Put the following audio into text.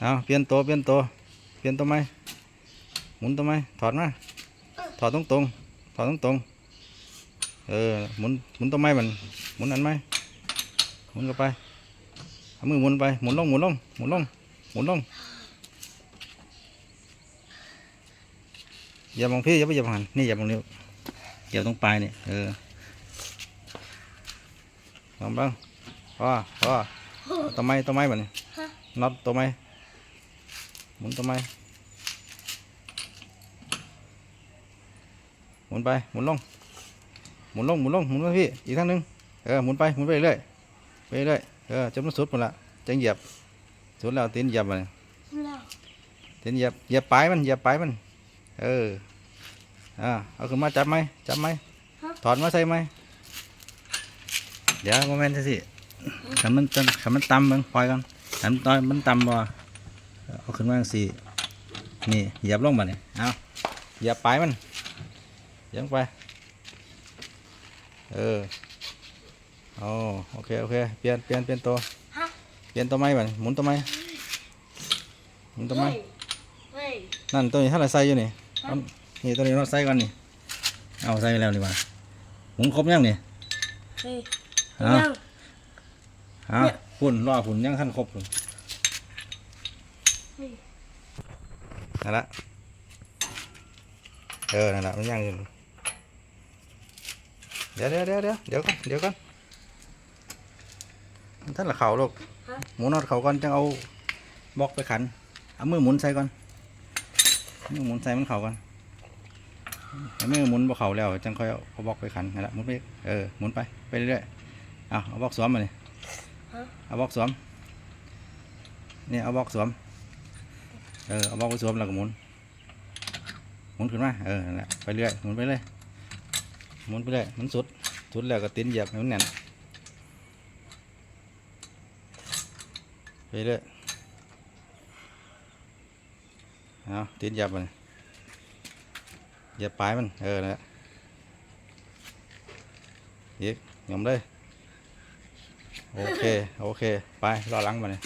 เอาเปลี่ยนตัวเปลี่ยนตัวเปลี่ยนตัวไหมหมุนตัวไหมถอดมาถอดตรงตรงๆถอดตรงตรงๆเออหมุนหมุนตัวไหมมันหมุนอันไหมหมุนเข้าไปเอามือหมุนไปหมุนลงหมุนลงหมุนลงหมุนลงอย่ามองพี่อย่าไปอย่ามองหันนี่อย่ามองนิ้วอย่าตรงปลายนี่เออลองบ้างพอพอตัวไม้ตัวไม้มันน็อตตัวไม้ หมุนตัวไม้หมุนไป หมุนลง หมุนลง หมุนลง หมุนไปพี่ อีกทางหนึง เออ หมุนไป หมุนไปเรื่อยไปเรื่อยเออจนมันสุดหมดละจังเหยียบ สุดแล้วตีนเหยียบมันแล้วตีนเหยียบ เหยียบปลายมัน เหยียบปลายมัน เออ อ่า เอาขึ้นมาจับไหม จับไหม ถอดมาใส่ไหม เดี๋ยวโมเมนต์สิขันมันตันขันมันต่ำมึงปล่อยกันขันมันต่อยมันต่ำบ่ เอาขึ้นมาจังสี่นี่เหยียบลงมาเนี่ยเอาเหยียบปลายมันเหยียบลงไป เออโอ้โอเคโอเคเปลี่ยนเปลี่ยนเปลี่ยนตัวฮะเปลี่ยนตัวไม้บ่หมุนตัวไม้หมุนตัวไม้เฮ้ยเฮ้ยนั่นตัวนี้ถ้าเราใส่อยู่นี่เอานี่ตัวนี้เราใส่ก่อนนี่เอาใส่ไปแล้วนี่ว่าหมุนครบยังนี่เฮ้ยเอายังเอาเนี่ยฝุ่นรอฝุ่นยังขั้นครบฝุ่นเฮ้ย นั่นละเออนั่นละมันยังอยู่เดี๋ยวเดี๋ยวเดี๋ยวเดี๋ยวเดี๋ยวก่อนเดี๋ยวก่อนมันท่านละเข่าลูกหมุนนอดเข่าก่อนจังเอาบล็อกไปขันเอามือหมุนใส่ก่อนมือหมุนใส่มันเข่าก่อนเอามือหมุนบ่เข่าแล้วจังค่อยเอาบล็อกไปขันนั่นแหละหมุนไปเออหมุนไปไปเรื่อยๆเอาเอาบล็อกสวมมาเลยเอาบล็อกสวมเนี่ยเอาบล็อกสวม เออเอาบล็อกไปสวมแล้วก็หมุนหมุนขึ้นมาเออนั่นแหละไปเรื่อยหมุนไปเรื่อยหมุนไปเรื่อยมันสุดสุดแล้วก็ติ้นเหยียบให้มันแน่นไปเรื่อยเอาติ้นเหยียบมันเหยียบปลายมันเออนั่นแหละอีกยอมเลยโอเค โอเค ไปรอหลังมาเลย